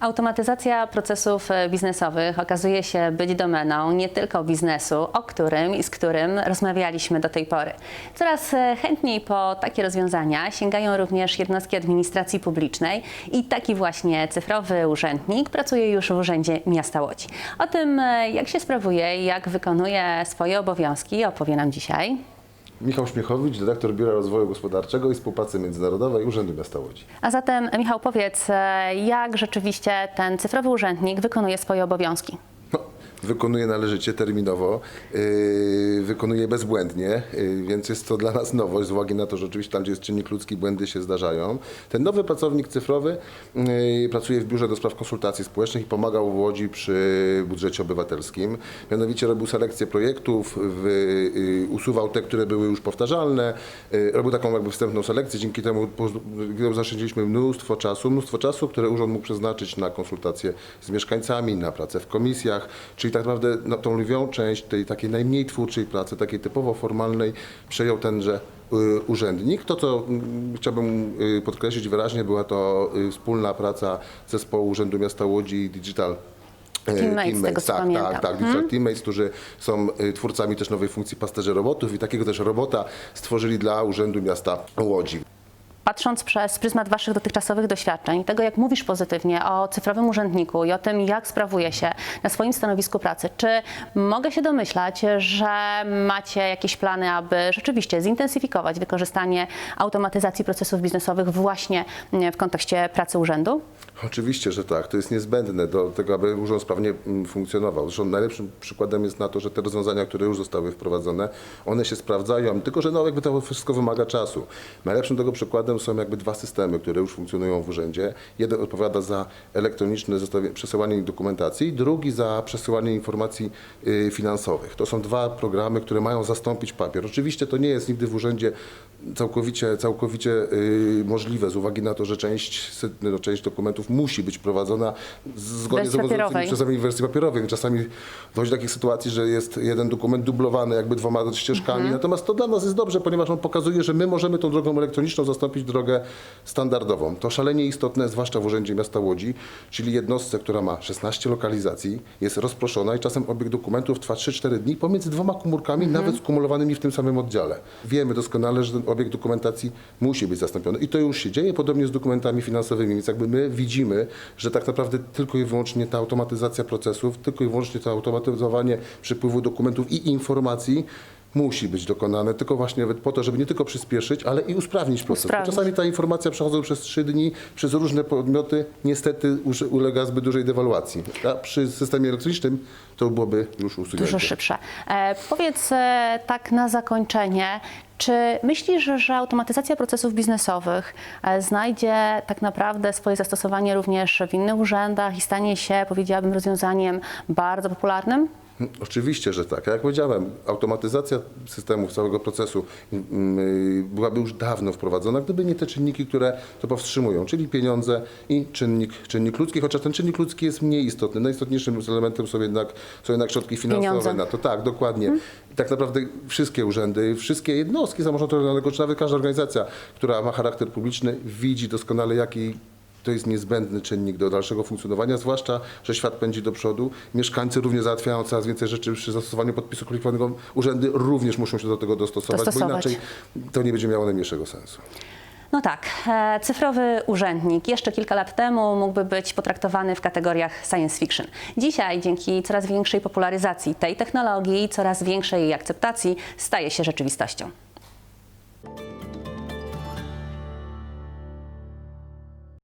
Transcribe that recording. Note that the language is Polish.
Automatyzacja procesów e, biznesowych okazuje się być domeną nie tylko biznesu, o którym i z którym rozmawialiśmy do tej pory. Coraz e, chętniej po takie rozwiązania sięgają również jednostki administracji publicznej i taki właśnie cyfrowy urzędnik pracuje już w Urzędzie Miasta Łodzi. O tym, e, jak się sprawuje i jak wykonuje swoje obowiązki, opowie nam dzisiaj Michał Śmiechowicz, dyrektor Biura Rozwoju Gospodarczego i Współpracy Międzynarodowej Urzędu Miasta Łodzi. A zatem, Michał, powiedz, e, jak rzeczywiście ten cyfrowy urzędnik wykonuje swoje obowiązki? Wykonuje należycie, terminowo, yy, wykonuje bezbłędnie, yy, więc jest to dla nas nowość z uwagi na to, że oczywiście tam, gdzie jest czynnik ludzki, błędy się zdarzają. Ten nowy pracownik cyfrowy yy, pracuje w Biurze do Spraw Konsultacji Społecznych i pomagał w Łodzi przy budżecie obywatelskim. Mianowicie robił selekcję projektów, usuwał te, które były już powtarzalne, robił taką jakby wstępną selekcję, dzięki temu poz- zaoszczędziliśmy mnóstwo czasu, mnóstwo czasu, które urząd mógł przeznaczyć na konsultacje z mieszkańcami, na pracę w komisjach, czyli tak naprawdę no, tą lwią część tej takiej najmniej twórczej pracy, takiej typowo formalnej, przejął tenże y, urzędnik. To, co mm, chciałbym y, podkreślić wyraźnie, była to y, wspólna praca zespołu Urzędu Miasta Łodzi i Digital e, Teammates, co tak, pamiętam. tak, tak, Digital Teammates, którzy są y, twórcami też nowej funkcji pasterzy robotów i takiego też robota stworzyli dla Urzędu Miasta Łodzi. Patrząc przez pryzmat Waszych dotychczasowych doświadczeń, tego jak mówisz pozytywnie o cyfrowym urzędniku i o tym, jak sprawuje się na swoim stanowisku pracy, czy mogę się domyślać, że macie jakieś plany, aby rzeczywiście zintensyfikować wykorzystanie automatyzacji procesów biznesowych właśnie w kontekście pracy urzędu? Oczywiście, że tak. To jest niezbędne do tego, aby urząd sprawnie mm, funkcjonował. Zresztą najlepszym przykładem jest na to, że te rozwiązania, które już zostały wprowadzone, one się sprawdzają, tylko że no, jakby to wszystko wymaga czasu. Najlepszym tego przykładem są jakby dwa systemy, które już funkcjonują w urzędzie. Jeden odpowiada za elektroniczne przesyłanie dokumentacji, drugi za przesyłanie informacji y, finansowych. To są dwa programy, które mają zastąpić papier. Oczywiście to nie jest nigdy w urzędzie całkowicie, całkowicie y, możliwe z uwagi na to, że część, no, część dokumentów musi być prowadzona zgodnie z obowiązującymi przepisami w wersji papierowej. Czasami dochodzi do takich sytuacji, że jest jeden dokument dublowany jakby dwoma ścieżkami. Mhm. Natomiast to dla nas jest dobrze, ponieważ on pokazuje, że my możemy tą drogą elektroniczną zastąpić drogę standardową. To szalenie istotne, zwłaszcza w Urzędzie Miasta Łodzi, czyli jednostce, która ma 16 lokalizacji, jest rozproszona i czasem obieg dokumentów trwa 3-4 dni pomiędzy dwoma komórkami, Mhm. nawet skumulowanymi w tym samym oddziale. Wiemy doskonale, że ten obieg dokumentacji musi być zastąpiony i to już się dzieje, podobnie z dokumentami finansowymi, więc jakby my widzimy, że tak naprawdę tylko i wyłącznie ta automatyzacja procesów, tylko i wyłącznie to automatyzowanie przepływu dokumentów i informacji musi być dokonane, tylko właśnie po to, żeby nie tylko przyspieszyć, ale i usprawnić proces. Usprawnić. Czasami ta informacja przechodząc przez trzy dni, przez różne podmioty, niestety ulega zbyt dużej dewaluacji. A przy systemie elektronicznym to byłoby już usunięte. Dużo szybsze. E, powiedz e, tak na zakończenie, czy myślisz, że automatyzacja procesów biznesowych e, znajdzie tak naprawdę swoje zastosowanie również w innych urzędach i stanie się, powiedziałabym, rozwiązaniem bardzo popularnym? Oczywiście, że tak. Jak powiedziałem, automatyzacja systemów, całego procesu mm, byłaby już dawno wprowadzona, gdyby nie te czynniki, które to powstrzymują, czyli pieniądze i czynnik, czynnik ludzki, chociaż ten czynnik ludzki jest mniej istotny. Najistotniejszym elementem są jednak, są jednak środki finansowe Pieniądze. na to. Tak, dokładnie. I tak naprawdę wszystkie urzędy, wszystkie jednostki samorządu regionalnego, czy nawet każda organizacja, która ma charakter publiczny, widzi doskonale, jaki to jest niezbędny czynnik do dalszego funkcjonowania, zwłaszcza, że świat pędzi do przodu. Mieszkańcy również załatwiają coraz więcej rzeczy przy zastosowaniu podpisu kwalifikowanego. Urzędy również muszą się do tego dostosować, Dostosować. bo inaczej to nie będzie miało najmniejszego sensu. No tak, e, cyfrowy urzędnik jeszcze kilka lat temu mógłby być potraktowany w kategoriach science fiction. Dzisiaj dzięki coraz większej popularyzacji tej technologii i coraz większej jej akceptacji staje się rzeczywistością.